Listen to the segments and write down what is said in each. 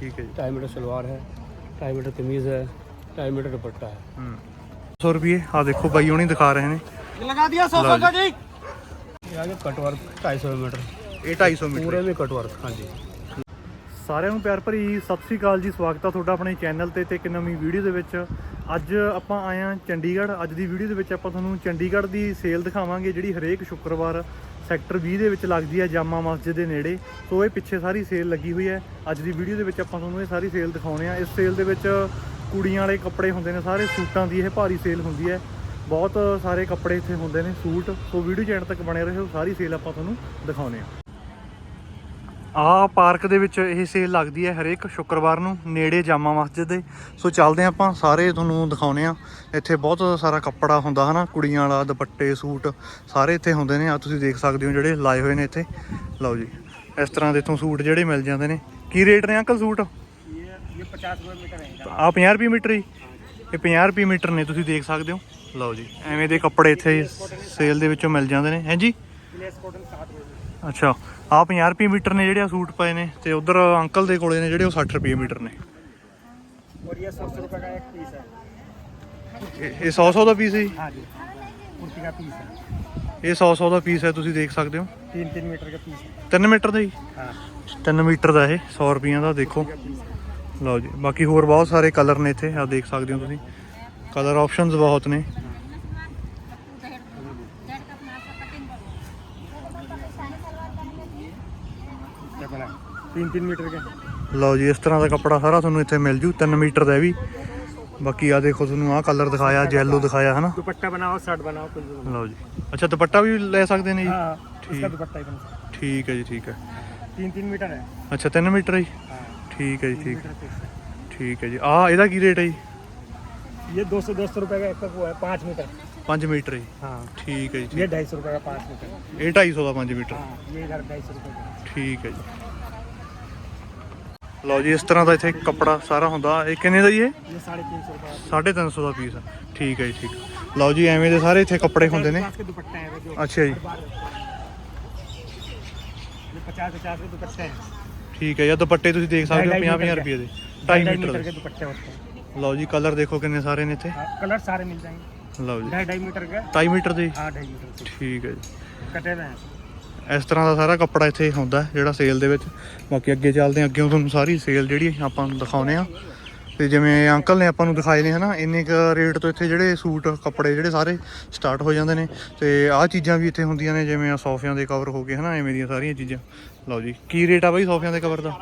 ਠੀਕ ਹੈ ਜੀ। ढाई मीटर सलवार है ढाई मीटर कमीज है ढाई मीटर दुपट्टा है 100 ਰੁਪਏ ਆ ਦੇਖੋ ਬਾਈ ਹੁਣੀ ਦਿਖਾ ਰਹੇ ਨੇ। लगा दिया सौ सौ का जी ये आगे कट वर्क ढाई सौ ਇਹ 250 ਮੀਟਰ। पूरे में कट वर्क हाँ जी ਸਾਰਿਆਂ ਨੂੰ ਪਿਆਰ ਭਰੀ ਸਤਿ ਸ੍ਰੀ ਅਕਾਲ ਜੀ ਸਵਾਗਤ ਆ ਤੁਹਾਡਾ ਆਪਣੇ ਚੈਨਲ ਤੇ ਤੇ ਇੱਕ ਨਵੀਂ ਵੀਡੀਓ ਦੇ ਵਿੱਚ। ਅੱਜ ਆਪਾਂ ਆਏ ਹਾਂ ਚੰਡੀਗੜ੍ਹ ਅੱਜ ਦੀ ਵੀਡੀਓ ਦੇ ਵਿੱਚ ਆਪਾਂ ਤੁਹਾਨੂੰ ਚੰਡੀਗੜ੍ਹ ਦੀ ਸੇਲ ਦਿਖਾਵਾਂਗੇ ਜਿਹੜੀ ਹਰੇਕ ਸ਼ੁੱਕਰਵਾਰ ਸੈਕਟਰ 20 ਦੇ ਵਿੱਚ ਲੱਗਦੀ ਹੈ ਜਾਮਾ ਮਸਜਿਦ ਦੇ ਨੇੜੇ। ਸੋ ਇਹ ਪਿੱਛੇ ਸਾਰੀ ਸੇਲ ਲੱਗੀ ਹੋਈ ਹੈ। ਅੱਜ ਦੀ ਵੀਡੀਓ ਦੇ ਵਿੱਚ ਆਪਾਂ ਤੁਹਾਨੂੰ ਇਹ ਸਾਰੀ ਸੇਲ ਦਿਖਾਉਣੇ ਆ। ਇਸ ਸੇਲ ਦੇ ਵਿੱਚ ਕੁੜੀਆਂ ਵਾਲੇ ਕੱਪੜੇ ਹੁੰਦੇ ਨੇ ਸਾਰੇ, ਸੂਟਾਂ ਦੀ ਇਹ ਭਾਰੀ ਸੇਲ ਹੁੰਦੀ ਹੈ। ਬਹੁਤ ਸਾਰੇ ਕੱਪੜੇ ਇੱਥੇ ਹੁੰਦੇ ਨੇ ਸੂਟ। ਸੋ ਵੀਡੀਓ ਚੈਨਲ ਤੱਕ ਬਣੇ ਰਹੋ, ਸਾਰੀ ਸੇਲ ਆਪਾਂ ਤੁਹਾਨੂੰ ਦਿਖਾਉਣੇ ਆ। ਆ ਪਾਰਕ ਦੇ ਵਿੱਚ ਇਹ ਸੇਲ ਲੱਗਦੀ ਹੈ ਹਰੇਕ ਸ਼ੁੱਕਰਵਾਰ ਨੂੰ ਨੇੜੇ ਜਾਮਾ ਮਸਜਿਦ ਦੇ। ਸੋ ਚੱਲਦੇ ਆਪਾਂ ਸਾਰੇ ਤੁਹਾਨੂੰ ਦਿਖਾਉਨੇ ਆ ਇੱਥੇ ਬਹੁਤ ਸਾਰਾ ਕੱਪੜਾ ਹੁੰਦਾ ਹਨਾ ਕੁੜੀਆਂ ਵਾਲਾ ਦੁਪੱਟੇ ਸੂਟ ਸਾਰੇ ਇੱਥੇ ਹੁੰਦੇ ਨੇ। ਆ ਤੁਸੀਂ ਦੇਖ ਸਕਦੇ ਹੋ ਜਿਹੜੇ ਲਾਏ ਹੋਏ ਨੇ ਇੱਥੇ। ਲਓ ਜੀ ਇਸ ਤਰ੍ਹਾਂ ਦੇ ਤੋਂ ਸੂਟ ਜਿਹੜੇ ਮਿਲ ਜਾਂਦੇ ਨੇ। ਕੀ ਰੇਟ ਨੇ ਅੰਕਲ ਸੂਟ? ਇਹ 50 ਰੁਪਏ ਮੀਟਰ ਹੈ ਆ 50 ਰੁਪਏ ਮੀਟਰ ਹੀ? ਇਹ 50 ਰੁਪਏ ਮੀਟਰ ਨੇ ਤੁਸੀਂ ਦੇਖ ਸਕਦੇ ਹੋ। ਲਓ ਜੀ ਐਵੇਂ ਦੇ ਕੱਪੜੇ ਇੱਥੇ ਸੇਲ ਦੇ ਵਿੱਚੋਂ ਮਿਲ ਜਾਂਦੇ ਨੇ। ਹਾਂਜੀ ਲੈਸ ਅੱਛਾ ਆ 50 ਰੁਪਏ ਮੀਟਰ ਨੇ ਜਿਹੜੇ ਆ ਸੂਟ ਪਏ ਨੇ ਤੇ ਉਧਰ ਅੰਕਲ ਦੇ ਕੋਲੇ ਨੇ ਜਿਹੜੇ ਉਹ 60 ਰੁਪਏ ਮੀਟਰ ਨੇ और ये सौ सौ रुपये का एक पीस है ਇਹ 100 100 ਦਾ ਪੀਸ ਹੈ ਜੀ? हाँ जी कुर्ती का पीस है ਇਹ 100 100 ਦਾ ਪੀਸ ਹੈ ਤੁਸੀਂ ਦੇਖ ਸਕਦੇ ਹੋ तीन तीन मीटर का पीस है 3 ਮੀਟਰ ਦਾ ਜੀ हाँ 3 ਮੀਟਰ ਦਾ ਇਹ 100 ਰੁਪਈਆਂ ਦਾ ਦੇਖੋ का पीस है ਲਓ ਜੀ ਬਾਕੀ ਹੋਰ ਬਹੁਤ ਸਾਰੇ ਕਲਰ ਨੇ ਇੱਥੇ ਆ ਦੇਖ ਸਕਦੇ ਹੋ ਤੁਸੀਂ ਕਲਰ ਆਪਸ਼ਨਸ ਬਹੁਤ ਨੇ 3-3 ਮੀਟਰ ਕੇ। ਲਓ ਜੀ ਇਸ ਤਰ੍ਹਾਂ ਦਾ ਕੱਪੜਾ ਸਾਰਾ ਤੁਹਾਨੂੰ ਇੱਥੇ ਮਿਲ ਜੂ 3 ਮੀਟਰ ਦਾ ਵੀ। ਬਾਕੀ ਆ ਦੇਖੋ ਤੁਹਾਨੂੰ ਆ ਕਲਰ ਦਿਖਾਇਆ ਜੈਲੋ ਦਿਖਾਇਆ ਹੈ ਦੁਪੱਟਾ ਬਣਾਓ ਸ਼ਰਟ ਬਣਾਓ ਕੁਝ ਲਓ ਜੀ। ਅੱਛਾ ਦੁਪੱਟਾ ਵੀ ਲੈ ਸਕਦੇ ਨੇ ਜੀ? ਹਾਂ ਇਸਦਾ ਦੁਪੱਟਾ ਹੀ ਬਣਾ ਠੀਕ ਹੈ ਜੀ ਠੀਕ ਹੈ। 3-3 ਮੀਟਰ ਹੈ। ਅੱਛਾ 3 ਮੀਟਰ ਹੈ ਠੀਕ ਹੈ ਜੀ ਠੀਕ। ਠੀਕ ਹੈ ਜੀ। ਆ ਇਹਦਾ ਕੀ ਰੇਟ ਹੈ ਜੀ? ये दो सौ दस रुपये का एक वो है पाँच मीटर पाँच मीटर ही हाँ ठीक है जी ये ढाई सौ रुपये का पाँच मीटर ये ढाई सौ का पाँच मीटर ये इधर ढाई सौ रुपये का ਲਓ ਜੀ ਇਸ ਤਰ੍ਹਾਂ ਦਾ ਇੱਥੇ ਕੱਪੜਾ ਸਾਰਾ ਹੁੰਦਾ। ਇਹ ਕਿੰਨੇ ਦਾ ਜੀ ਇਹ? 350 ਦਾ। 350 ਦਾ ਪੀਸ ਠੀਕ ਹੈ ਜੀ ਠੀਕ ਲਓ ਜੀ ਐਵੇਂ ਦੇ ਸਾਰੇ ਇੱਥੇ ਕੱਪੜੇ ਹੁੰਦੇ ਨੇ। ਅੱਛਾ ਜੀ। 50 ਠੀਕ ਹੈ ਯਾ ਦੁਪੱਟੇ ਤੁਸੀਂ ਦੇਖ ਸਕਦੇ ਹੋ 50 ਰੁਪਏ ਦੇ। 2.5 ਮੀਟਰ ਦੇ। ਦੁਪੱਟੇ ਹੁੰਦੇ ਲਓ ਜੀ ਕਲਰ ਦੇਖੋ ਕਿੰਨੇ ਸਾਰੇ ਨੇ ਇੱਥੇ। ਕਲਰ ਸਾਰੇ ਮਿਲ ਜਾਣਗੇ। ਲਓ ਜੀ। 2.5 ਮੀਟਰ ਦੇ। 2.5 ਮੀਟਰ ਦੇ। ਹਾਂ 2.5 ਮੀਟਰ ਠੀਕ ਹੈ ਜੀ। ਕਟੇ ਹੋਏ ਇਸ ਤਰ੍ਹਾਂ ਦਾ ਸਾਰਾ ਕੱਪੜਾ ਇੱਥੇ ਹੁੰਦਾ ਜਿਹੜਾ ਸੇਲ ਦੇ ਵਿੱਚ। ਬਾਕੀ ਅੱਗੇ ਚੱਲਦੇ ਹਾਂ, ਅੱਗੇ ਤੁਹਾਨੂੰ ਸਾਰੀ ਸੇਲ ਜਿਹੜੀ ਆਪਾਂ ਨੂੰ ਦਿਖਾਉਨੇ ਆ ਤੇ ਜਿਵੇਂ ਅੰਕਲ ਨੇ ਆਪਾਂ ਨੂੰ ਦਿਖਾਏ ਨੇ, ਹਨਾ, ਇੰਨੇ ਕ ਰੇਟ ਤੋਂ ਇੱਥੇ ਜਿਹੜੇ ਸੂਟ, ਕੱਪੜੇ ਜਿਹੜੇ ਸਾਰੇ ਸਟਾਰਟ ਹੋ ਜਾਂਦੇ ਨੇ। ਤੇ ਆਹ ਚੀਜ਼ਾਂ ਵੀ ਇੱਥੇ ਹੁੰਦੀਆਂ ਨੇ, ਜਿਵੇਂ ਆ ਸੋਫਿਆਂ ਦੇ ਕਵਰ ਹੋ ਗਏ, ਹਨਾ, ਐਵੇਂ ਦੀਆਂ ਸਾਰੀਆਂ ਚੀਜ਼ਾਂ। ਲਓ ਜੀ, ਕੀ ਰੇਟ ਆ ਬਾਈ ਸੋਫਿਆਂ ਦੇ ਕਵਰ ਦਾ?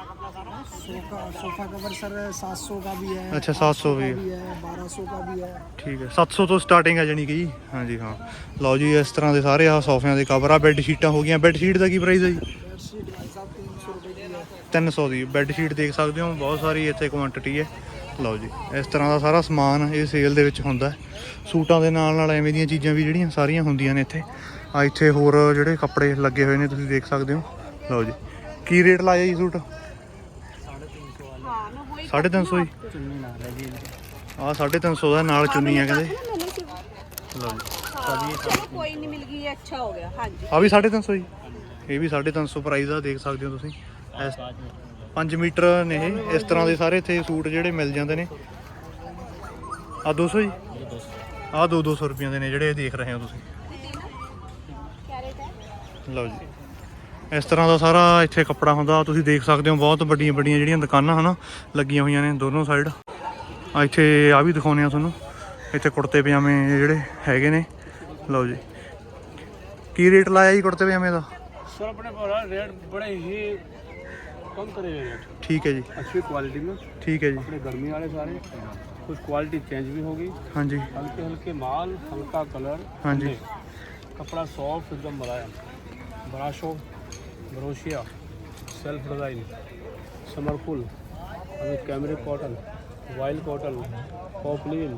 सोफा सोफा कवर सर सात सौ का भी है ਅੱਛਾ 700 ਵੀ ਹੈ। भी है बारह सौ का भी है ਠੀਕ ਹੈ 700 ਤੋਂ ਸਟਾਰਟਿੰਗ ਹੈ ਜਾਨੀ ਕਿ ਜੀ ਹਾਂਜੀ ਹਾਂ ਲਓ ਜੀ ਇਸ ਤਰ੍ਹਾਂ ਦੇ ਸਾਰੇ ਆ ਸੋਫਿਆਂ ਦੇ ਕਵਰ ਆ ਬੈੱਡ ਸ਼ੀਟਾਂ ਹੋ ਗਈਆਂ ਬੈੱਡ ਸ਼ੀਟ ਦਾ ਕੀ ਪ੍ਰਾਈਸ ਹੈ ਜੀ बेडशीट भाई साहब तीन सौ रुपये की है 300 ਦੀ ਬੈੱਡ ਸ਼ੀਟ ਦੇਖ ਸਕਦੇ ਹੋ ਬਹੁਤ ਸਾਰੀ ਇੱਥੇ ਕੁਆਂਟੀਟੀ ਹੈ ਲਓ ਜੀ ਇਸ ਤਰ੍ਹਾਂ ਦਾ ਸਾਰਾ ਸਮਾਨ ਇਹ ਸੇਲ ਦੇ ਵਿੱਚ ਹੁੰਦਾ ਹੈ ਸੂਟਾਂ ਦੇ ਨਾਲ ਨਾਲ ਐਵੇਂ ਦੀਆਂ ਚੀਜ਼ਾਂ ਵੀ ਜਿਹੜੀਆਂ ਸਾਰੀਆਂ ਹੁੰਦੀਆਂ ਨੇ ਇੱਥੇ ਆ ਇੱਥੇ ਹੋਰ ਜਿਹੜੇ ਕੱਪੜੇ ਲੱਗੇ ਹੋਏ ਨੇ ਤੁਸੀਂ ਦੇਖ ਸਕਦੇ ਹੋ ਲਓ ਜੀ ਕੀ ਰੇਟ ਲਾਇਆ ਜੀ ਸੂਟ 350 ਹੀ ਚੁੰਨੀ ਨਾਲ ਹੈ ਜੀ ਆ 350 ਦਾ ਨਾਲ ਚੁੰਨੀ ਆ ਕਹਿੰਦੇ। ਲਓ ਜੀ। ਕੋਈ ਨਹੀਂ ਮਿਲ ਗਈ ਅੱਛਾ ਹੋ ਗਿਆ ਹਾਂਜੀ। ਆ ਵੀ 350 ਹੀ। ਇਹ ਵੀ 350 ਪ੍ਰਾਈਸ ਆ ਦੇਖ ਸਕਦੇ ਹੋ ਤੁਸੀਂ। 5 ਮੀਟਰ ਨੇ ਇਹ। ਇਸ ਤਰ੍ਹਾਂ ਦੇ ਸਾਰੇ ਇੱਥੇ ਸੂਟ ਜਿਹੜੇ ਮਿਲ ਜਾਂਦੇ ਨੇ। ਆ 200 ਜੀ ਆ 2 200 ਰੁਪਏ ਦੇ ਨੇ ਜਿਹੜੇ ਦੇਖ ਰਹੇ ਹੋ ਤੁਸੀਂ। ਲਓ ਜੀ। ਇਸ ਤਰ੍ਹਾਂ ਦਾ ਸਾਰਾ ਇੱਥੇ ਕੱਪੜਾ ਹੁੰਦਾ ਤੁਸੀਂ ਦੇਖ ਸਕਦੇ ਹੋ ਬਹੁਤ ਵੱਡੀਆਂ ਵੱਡੀਆਂ ਜਿਹੜੀਆਂ ਦੁਕਾਨਾਂ ਹਨਾ ਲੱਗੀਆਂ ਹੋਈਆਂ ਨੇ ਦੋਨੋਂ ਸਾਈਡ ਆ ਇੱਥੇ ਆ ਵੀ ਦਿਖਾਉਨੇ ਆ ਤੁਹਾਨੂੰ ਇੱਥੇ ਕੁੜਤੇ ਪਜਾਮੇ ਜਿਹੜੇ ਹੈਗੇ ਨੇ। ਲਓ ਜੀ। ਕੀ ਰੇਟ ਲਾਇਆ ਜੀ ਕੁੜਤੇ ਪਜਾਮੇ ਦਾ? ਸਰ ਆਪਣੇ ਬੜਾ ਰੇਟ ਬੜੇ ਹੀ ਕਮ ਕਰੇ ਹੋਏ ਠੀਕ ਹੈ ਜੀ। ਅੱਛੀ ਕੁਆਲਿਟੀ ਮੇ ਠੀਕ ਹੈ ਜੀ। ਆਪਣੇ ਗਰਮੀ ਵਾਲੇ ਸਾਰੇ। ਕੁਝ ਕੁਆਲਿਟੀ ਚੇਂਜ ਵੀ ਹੋਗੀ ਹਾਂਜੀ। ਹਲਕੇ ਹਲਕੇ ਮਾਲ ਹਲਕਾ ਕਲਰ ਹਾਂਜੀ। ਕਪੜਾ ਸੌਫਟ ਇੱਕਦਮ ਬੜਾ ਹੈ ब्रोशिया सेल्फ डिज़ाइन समरफुल हमें कैमरे कॉटन वाइल कॉटन पॉपलिन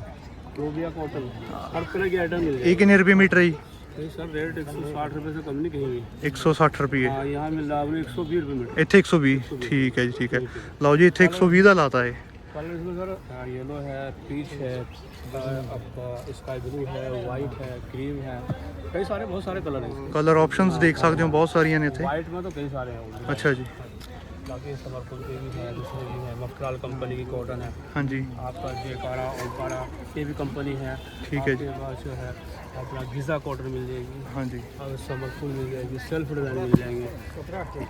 लोबिया कॉटन हर तरह के आइटम मिल एक इन रुपये मीटर ही सर रेट एक सौ साठ रुपये से कम नहीं कहीं एक सौ साठ रुपये हाँ, यहाँ मिल रहा है एक सौ बीस रुपये मीटर। इतने एक सौ बीस ठीक है जी ठीक है। लाओ जी इतने एक सौ बीस का लाता है। कलर इसमें सर येलो है पीच है। आपका स्काई ब्लू है वाइट है क्रीम है कई सारे बहुत सारे कलर हैं इसमें ਕਲਰ ਆਪਸ਼ਨਸ ਦੇਖ ਸਕਦੇ ਹੋ ਬਹੁਤ ਸਾਰੀਆਂ ਨੇ ਇੱਥੇ वाइट में तो कई सारे हैं और ਅੱਛਾ ਜੀ बाकी समरपुर के भी हैं दूसरे भी हैं मस्कराल कंपनी की कॉटन है ਹਾਂਜੀ आपका जेकारा ओकारा ये भी कंपनी है ठीक है जी। आपके पास जो है अपना गीजा कॉटन मिल जाएगी ਹਾਂਜੀ और समरफुल मिल जाएगी सेल्फ डिजाइन मिल जाएंगे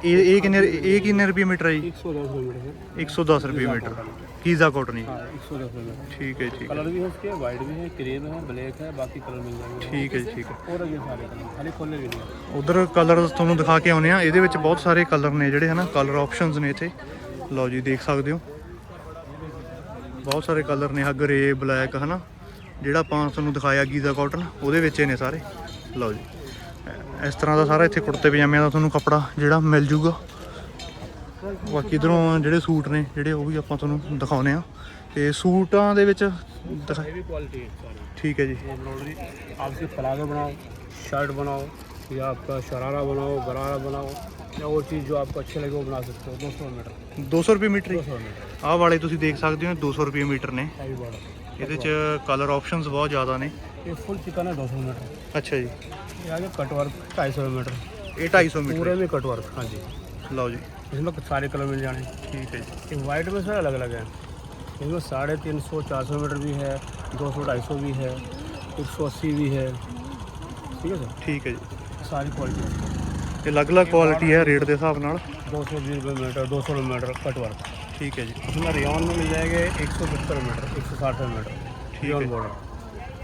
ਇਹ ਇਹ ਕਿੰਨੇ ਇਹ ਕਿੰਨੇ ਰੁਪਏ ਮੀਟਰ ਹੈ ਜੀ एक सौ दस मीटर है 110 ਰੁਪਏ ਮੀਟਰ ਕੀਜ਼ਾ ਕਾਟਨ ਜੀ हाँ एक सौ दस मीटर ਠੀਕ ਹੈ ਠੀਕ ਹੈ कलर भी है इसके वाइट भी है क्रीम है ब्लैक है बाकी कलर मिल जाएंगे ਠੀਕ ਹੈ ਜੀ ਠੀਕ ਹੈ और ये सारे कलर खाली खोलने भी नहीं है ਉਧਰ ਕਲਰ ਤੁਹਾਨੂੰ ਦਿਖਾ ਕੇ ਆਉਨੇ ਆ ਇਹਦੇ ਵਿੱਚ ਬਹੁਤ ਸਾਰੇ ਕਲਰ ਨੇ ਜਿਹੜੇ ਹਨਾ ਕਲਰ ਆਪਸ਼ਨਸ ਨੇ ਇੱਥੇ ਲਓ ਜੀ ਦੇਖ ਸਕਦੇ ਹੋ ਬਹੁਤ ਸਾਰੇ ਕਲਰ ਨੇ ਆ ਗ੍ਰੇ ਬਲੈਕ ਹਨਾ ਜਿਹੜਾ ਆਪਾਂ ਤੁਹਾਨੂੰ ਦਿਖਾਇਆ ਗੀਜ਼ਾ ਕਾਟਨ ਉਹਦੇ ਵਿੱਚ ਇਹ ਨੇ ਸਾਰੇ ਲਓ ਜੀ ਅ- ਇਸ ਤਰ੍ਹਾਂ ਦਾ ਸਾਰਾ ਇੱਥੇ ਕੁੜਤੇ ਪਜਾਮਿਆਂ ਦਾ ਤੁਹਾਨੂੰ ਕੱਪੜਾ ਜਿਹੜਾ ਮਿਲ ਜੂਗਾ ਬਾਕੀ ਇਧਰੋਂ ਜਿਹੜੇ ਸੂਟ ਨੇ ਜਿਹੜੇ ਉਹ ਵੀ ਆਪਾਂ ਤੁਹਾਨੂੰ ਦਿਖਾਉਨੇ ਆ ਤੇ ਸੂਟਾਂ ਦੇ ਵਿੱਚ ਦਿਖਾ- हैवी क्वालिटी है सारी ਠੀਕ ਹੈ ਜੀ एम्ब्रॉयडरी आप सिर्फ प्लाजो बनाओ शर्ट बनाओ या आपका शरारा बनाओ गरारा बनाओ या और चीज़ जो आपको अच्छे लगे वो बना सकते हो दो सौ मीटर 200 ਰੁਪਏ ਮੀਟਰ दो ਹੀ सौ मीटर ਆਹ ਵਾਲੇ ਤੁਸੀਂ ਦੇਖ ਸਕਦੇ ਹੋ 200 ਰੁਪਏ ਮੀਟਰ ਨੇ हैवी बॉर्डर ਇਹਦੇ ਚ ਕਲਰ ਆਪਸ਼ਨਸ ਬਹੁਤ ਜ਼ਿਆਦਾ ਨੇ ये फुल चिकन है दो सौ मीटर ਅੱਛਾ ਜੀ ये आगे कट वर्क ढाई सौ मीटर ਇਹ 250 ਮੀਟਰ पूरे में कट वर्क हाँ जी ਹੈ। ਲਓ ਜੀ इसमें सारे कलर मिल जाने ਠੀਕ ਹੈ ਜੀ ये वाइट में सर अलग अलग है इसमें साढ़े तीन सौ चार सौ मीटर भी है दो सौ ढाई सौ भी है एक सौ अस्सी भी है ठीक है सर ਠੀਕ ਹੈ ਜੀ सारी क्वालिटी ਤੇ ਅਲੱਗ-ਅਲੱਗ ਕੁਆਲਿਟੀ ਹੈ ਰੇਟ ਦੇ ਹਿਸਾਬ ਨਾਲ दो सौ बीस रुपये मीटर दो सौ मीटर कट वर्क ਠੀਕ ਹੈ ਜੀ इसमें रेन में मिल जाएंगे एक सौ पचहत्तर मीटर एक सौ साठ मीटर ठीक है। रेन बॉर्डर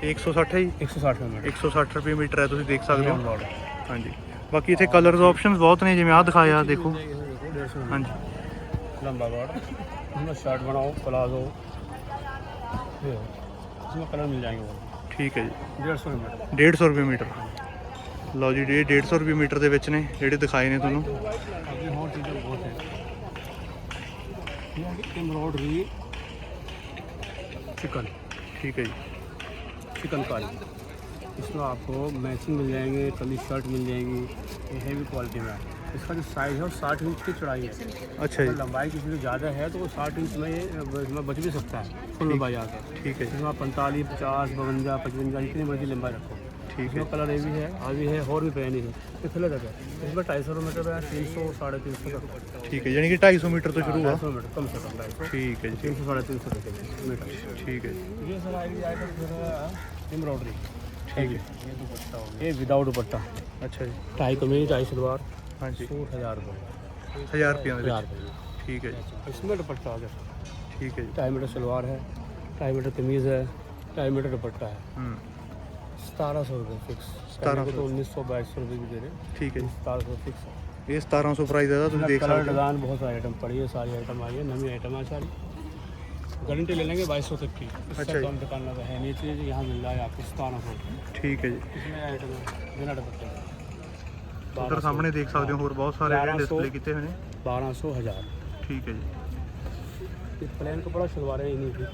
ਇਹ 160 ਹੈ ਜੀ एक सौ साठ मीटर 160 ਰੁਪਏ ਮੀਟਰ ਹੈ ਤੁਸੀਂ ਦੇਖ ਸਕਦੇ रेन ਹੋ बॉर्डर ਹਾਂਜੀ ਬਾਕੀ ਇੱਥੇ ਕਲਰਸ ਆਪਸ਼ਨਸ ਬਹੁਤ ਨੇ ਜਿਵੇਂ ਆਹ ਦਿਖਾਇਆ ਦੇਖੋ डेढ़ सौ ਹਾਂਜੀ लंबा बॉर्डर इसमें शर्ट बनाओ प्लाजो ये इसमें कलर मिल जाएंगे वो ਠੀਕ ਹੈ ਜੀ डेढ़ सौ मीटर 150 ਰੁਪਏ ਮੀਟਰ ਲਓ ਜੀ ਇਹ 150 ਰੁਪਏ ਮੀਟਰ ਦੇ ਵਿੱਚ ਨੇ ਜਿਹੜੇ ਦਿਖਾਏ ਨੇ ਤੁਹਾਨੂੰ अभी और चीज़ें बहुत है ये एम्ब्रॉयडरी चिकन ਠੀਕ ਹੈ ਜੀ चिकनकारी इसमें आपको मैचिंग मिल जाएंगे कमीज शर्ट मिल जाएंगी ये हैवी क्वालिटी में है। इसका जो साइज़ है वो साठ इंच की चौड़ाई है ਅੱਛਾ अगर ਜੀ लंबाई किसी की ज़्यादा है तो वो साठ इंच में ये इसमें बच भी सकता है फुल लंबाई आकर ਠੀਕ ਹੈ ਜੀ इसमें पैंतालीस पचास बवंजा पचवंजा जितनी मर्जी लंबाई रखो ठीक है। कलर ये भी है। हाँ आ भी है और भी पहनी है। ये तक है इसमें ढाई सौ मीटर है तीन सौ साढ़े तीन सौ ठीक है यानी कि ढाई सौ मीटर तो हाँ, शुरू हुआ। मीटर कम से कम ठीक है तीन सौ साढ़े तीन सौ मीटर। ठीक है ये एम्ब्रॉयडरी ठीक है। ये विदाउट दुपट्टा। अच्छा जी। ढाई कमीज ढाई सलवार। हाँ जी। सूट हज़ार रुपये हज़ार रुपया हज़ार रुपये ठीक है जी। इसमें दुपट्टा आ गया। ठीक है जी। ढाई मीटर सलवार है ढाई मीटर कमीज़ है ढाई मीटर दुपट्टा है। हम्म। ਹੂੰ सतारह सौ रुपये फिक्स 1700 तो उन्नीस सौ बाईस सौ रुपये भी दे रहे हैं ਠੀਕ ਹੈ ਜੀ सतारह सौ फिक्स है ਇਹ 1700 ਪ੍ਰਾਈਸ ਦਾ ਤੁਸੀਂ ਦੇਖ कलर ਸਕਦੇ ਹੋ डिजाइन बहुत सारी आइटम पड़ी है सारी आइटम आई है नवी आइटम है सारी गारंटी ले लेंगे बाईस सौ तक की अच्छा इससे जी। कम दुकान में है नहीं चीज़ यहाँ मिल रहा है आपको सतारह सौ ਠੀਕ ਹੈ ਜੀ इसमें आइटम है बिना दुपट्टे ਉਧਰ ਸਾਹਮਣੇ ਦੇਖ ਸਕਦੇ ਹੋ ਹੋਰ ਬਹੁਤ ਸਾਰੇ ਜਿਹੜੇ 1200 ਡਿਸਪਲੇ ਕੀਤੇ ਹੋਏ ਨੇ बारह सौ हज़ार ਠੀਕ ਹੈ ਜੀ ये प्लेन कपड़ा शलवार है इन्हीं की